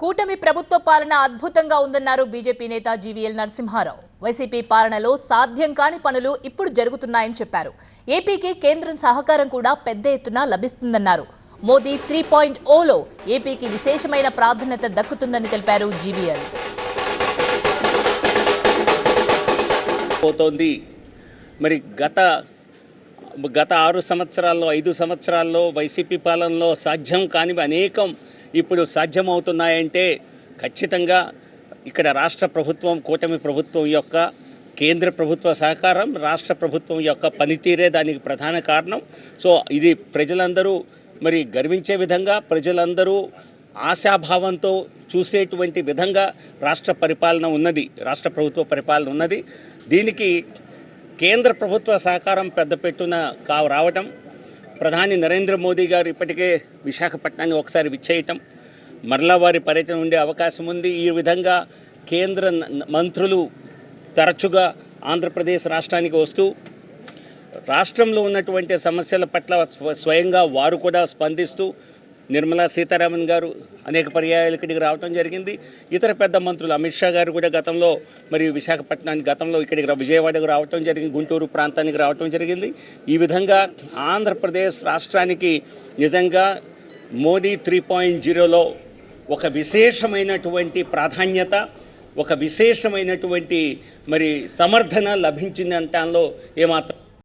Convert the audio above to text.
కూటమి ప్రభుత్వ పాలన అద్భుతంగా ఉందన్నారు బీజేపీ నేత జీవీఎల్ నరసింహారావు. వైసీపీ పాలనలో సాధ్యం కాని పనులు ఇప్పుడు జరుగుతున్నాయని చెప్పారు. ఏపీకి కేంద్రం సహకారం కూడా పెద్ద ఎత్తున లభిస్తుందన్నారు. మోదీ త్రీ పాయింట్ ఓలో ఏపీకి విశేషమైన ప్రాధాన్యత దక్కుతుందని తెలిపారు జీవీఎల్. పోతోంది. మరి గత గత ఆరు సంవత్సరాల్లో ఐదు సంవత్సరాల్లో వైసీపీ పాలనలో సాధ్యం కానివి అనేకం ఇప్పుడు సాధ్యమవుతున్నాయంటే ఖచ్చితంగా ఇక్కడ రాష్ట్ర ప్రభుత్వం కూటమి ప్రభుత్వం యొక్క కేంద్ర ప్రభుత్వ సహకారం రాష్ట్ర ప్రభుత్వం యొక్క పనితీరే దానికి ప్రధాన కారణం. సో ఇది ప్రజలందరూ మరి గర్వించే విధంగా ప్రజలందరూ ఆశాభావంతో చూసేటువంటి విధంగా రాష్ట్ర పరిపాలన ఉన్నది రాష్ట్ర ప్రభుత్వ పరిపాలన ఉన్నది. దీనికి కేంద్ర ప్రభుత్వ సహకారం పెద్ద పెట్టున కా రావటం ప్రధాని నరేంద్ర మోదీ గారు ఇప్పటికే విశాఖపట్నాన్ని ఒకసారి విచ్చేయటం మరలా వారి పర్యటన ఉండే అవకాశం ఉంది. ఈ విధంగా కేంద్ర న- మంత్రులు తరచుగా ఆంధ్రప్రదేశ్ రాష్ట్రానికి వస్తూ రాష్ట్రంలో ఉన్నటువంటి సమస్యల పట్ల స్వ- స్వయంగా వారు కూడా స్పందిస్తూ నిర్మలా సీతారామన్ గారు అనేక పర్యాయాలు ఇక్కడికి రావడం జరిగింది. ఇతర పెద్ద మంత్రులు అమిత్ షా గారు కూడా గతంలో మరి విశాఖపట్నానికి గతంలో ఇక్కడికి విజయవాడకు రావటం జరిగింది గుంటూరు ప్రాంతానికి రావటం జరిగింది. ఈ విధంగా ఆంధ్రప్రదేశ్ రాష్ట్రానికి నిజంగా మోదీ త్రీ పాయింట్ జీరోలో ఒక విశేషమైనటువంటి ప్రాధాన్యత ఒక విశేషమైనటువంటి మరి సమర్థన లభించిందంటాలో ఏమాత్రం